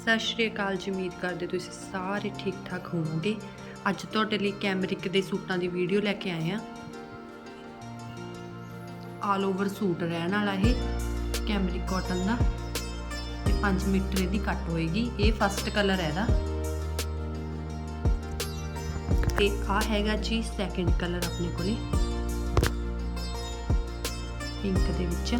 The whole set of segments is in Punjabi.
ਸਤਿ ਸ਼੍ਰੀ ਅਕਾਲ ਜੀ, ਉਮੀਦ ਕਰਦੇ ਤੁਸੀਂ ਸਾਰੇ ਠੀਕ ਠਾਕ ਹੋਵੋਗੇ। ਅੱਜ ਤੁਹਾਡੇ ਲਈ ਕੈਮਰਿਕ ਦੇ ਸੂਟਾਂ ਦੀ ਵੀਡੀਓ ਲੈ ਕੇ ਆਏ ਆ ਆਲ ਓਵਰ ਸੂਟ ਰਹਿਣ ਵਾਲਾ ਇਹ, ਕੈਮਰਿਕ ਕਾਟਨ ਦਾ। ਤੇ 5 ਮੀਟਰ ਦੀ ਕੱਟ ਹੋਏਗੀ। ਇਹ ਫਸਟ ਕਲਰ ਹੈ ਇਹਦਾ। ਤੇ ਆ ਹੈਗਾ ਜੀ ਸੈਕੰਡ ਕਲਰ ਆਪਣੇ ਕੋਲੇ। ਪਿੰਕ ਦੇ ਵਿੱਚ।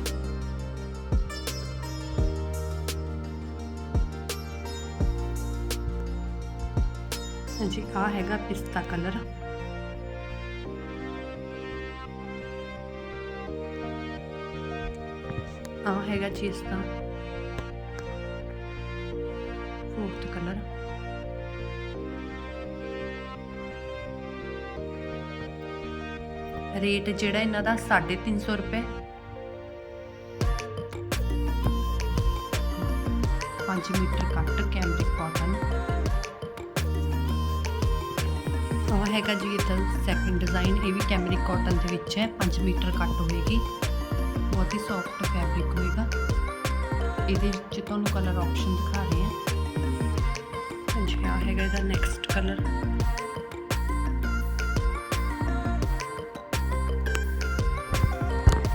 ਹਾਂਜੀ ਆ ਹੈਗਾ ਪਿਸਤਾ ਕਲਰ। ਆ ਹੈਗਾ ਜੀ ਇਸ ਦਾ ਫੋਰਥ ਕਲਰ। ਰੇਟ ਜਿਹੜਾ ਇਹਨਾਂ ਦਾ 350 ਰੁਪਏ। ਪੰਜ ਮੀਟਰ ਕੱਟ ਕੈਮਰਿਕ ਕਾਟਨ। ਆ ਹੈਗਾ ਜੀ ਇਹਦਾ ਸੈਕੰਡ ਡਿਜ਼ਾਈਨ ਇਹ ਵੀ ਕੈਮਰਿਕ ਕਾਟਨ ਦੇ ਵਿੱਚ ਹੈ 5 ਮੀਟਰ ਕੱਟ ਹੋਏਗੀ। ਬਹੁਤ ਹੀ ਸੌਫਟ ਫੈਬਰਿਕ ਹੋਏਗਾ। ਇਹਦੇ ਵਿੱਚ ਤੁਹਾਨੂੰ ਕਲਰ ਆਪਸ਼ਨ ਦਿਖਾ ਰਹੇ ਹਾਂ। ਹਾਂਜੀ ਆ ਹੈਗਾ ਇਹਦਾ ਨੈਕਸਟ ਕਲਰ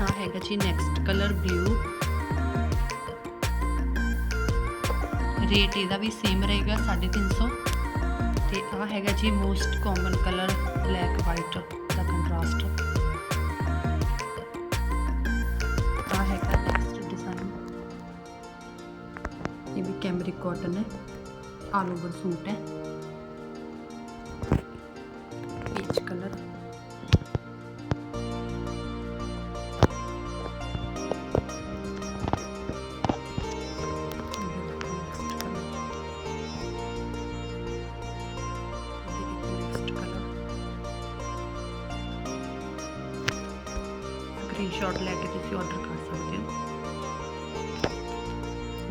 ਆ ਹੈਗਾ ਜੀ ਨੈਕਸਟ ਕਲਰ ਬਲੂ ਰੇਟ ਇਹਦਾ ਵੀ ਸੇਮ ਰਹੇਗਾ 350 ਤੇ ਆ ਹੈਗਾ ਜੀ most common colour black white ਦਾ ਕੰਟਰਾਸਟ। ਆ ਹੈਗਾ ਨੈਕਸਟ ਡਿਜ਼ਾਈਨ ਇਹ ਵੀ ਕੈਮਰਿਕ ਕਾਟਨ ਹੈ, ਆਲ ਓਵਰ ਸੂਟ ਹੈ। ਸਕਰੀਨਸ਼ਾਟ ਲੈ ਕੇ ਤੁਸੀਂ ਆਰਡਰ ਕਰ ਸਕਦੇ ਹੋ।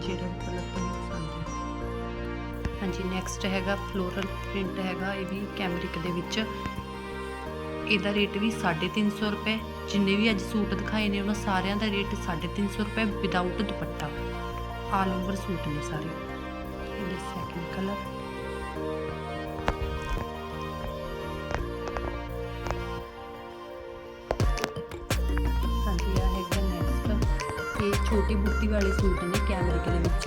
ਜਿਹੜਾ ਵੀ ਕਲਰ ਤੁਹਾਨੂੰ ਪਸੰਦ ਹੈ। ਹਾਂਜੀ ਨੈਕਸਟ ਹੈਗਾ ਫਲੋਰਲ ਪ੍ਰਿੰਟ ਹੈਗਾ, ਇਹ ਵੀ ਕੈਮਰਿਕ ਦੇ ਵਿੱਚ। ਇਹਦਾ ਰੇਟ ਵੀ 350 ਰੁਪਏ। ਜਿੰਨੇ ਵੀ ਅੱਜ ਸੂਟ ਦਿਖਾਏ ਨੇ, ਉਹਨਾਂ ਸਾਰਿਆਂ ਦਾ ਰੇਟ 350 ਰੁਪਏ without dupatta. All over suit ਨੇ ਸਾਰੇ। ਇਹਦੇ ਸੈਕਿੰਡ ਕਲਰ ਇਹ ਬੁੱਟੀ ਵਾਲੇ ਸੂਟ ਨੇ ਕੈਮਰਿਕ ਦੇ ਵਿੱਚ।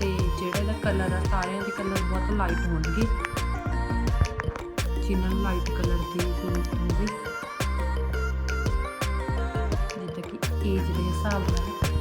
ਤੇ ਜਿਹੜਾ ਇਹਦਾ ਕਲਰ ਆ, ਸਾਰਿਆਂ ਦੇ ਕਲਰ ਬਹੁਤ ਲਾਈਟ ਹੋਣਗੇ। ਜਿਨ੍ਹਾਂ ਨੂੰ ਲਾਈਟ ਕਲਰ ਦੀ ਜ਼ਰੂਰਤ ਹੋਵੇ। ਜਿੱਦਾਂ ਕਿ ਏਜ ਦੇ ਹਿਸਾਬ ਨਾਲ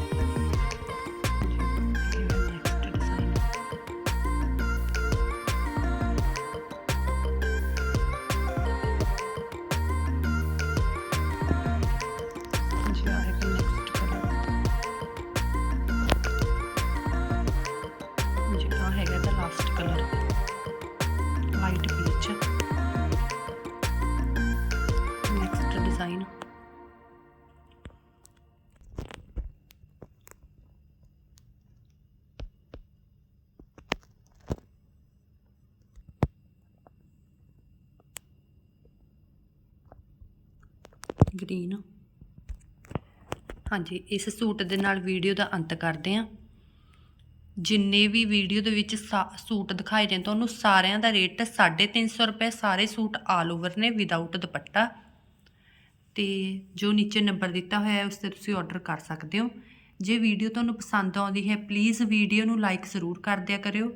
ਗ੍ਰੀਨ ਹਾਂਜੀ, ਇਸ ਸੂਟ ਦੇ ਨਾਲ ਵੀਡੀਓ ਦਾ ਅੰਤ ਕਰਦੇ ਹਾਂ। ਜਿੰਨੇ ਵੀ ਵੀਡੀਓ ਦੇ ਵਿੱਚ ਸਾ- ਸੂਟ ਦਿਖਾਏ ਨੇ ਤੁਹਾਨੂੰ ਸਾਰਿਆਂ ਦਾ ਰੇਟ 350 ਰੁਪਏ, ਸਾਰੇ ਸੂਟ ਆਲ ਓਵਰ ਨੇ ਵਿਦਆਊਟ ਦੁਪੱਟਾ। ਤੇ ਜੋ ਨੀਚੇ ਨੰਬਰ ਦਿੱਤਾ ਹੋਇਆ ਹੈ ਉਸ ਤੇ ਤੁਸੀਂ ਆਰਡਰ ਕਰ ਸਕਦੇ ਹੋ। ਜੇ ਵੀਡੀਓ ਤੁਹਾਨੂੰ ਪਸੰਦ ਆਉਂਦੀ ਹੈ ਪਲੀਜ਼ ਵੀਡੀਓ ਨੂੰ ਲਾਈਕ ਜ਼ਰੂਰ ਕਰ ਦਿਆ ਕਰਿਓ।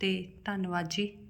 ਤੇ ਧੰਨਵਾਦ ਜੀ।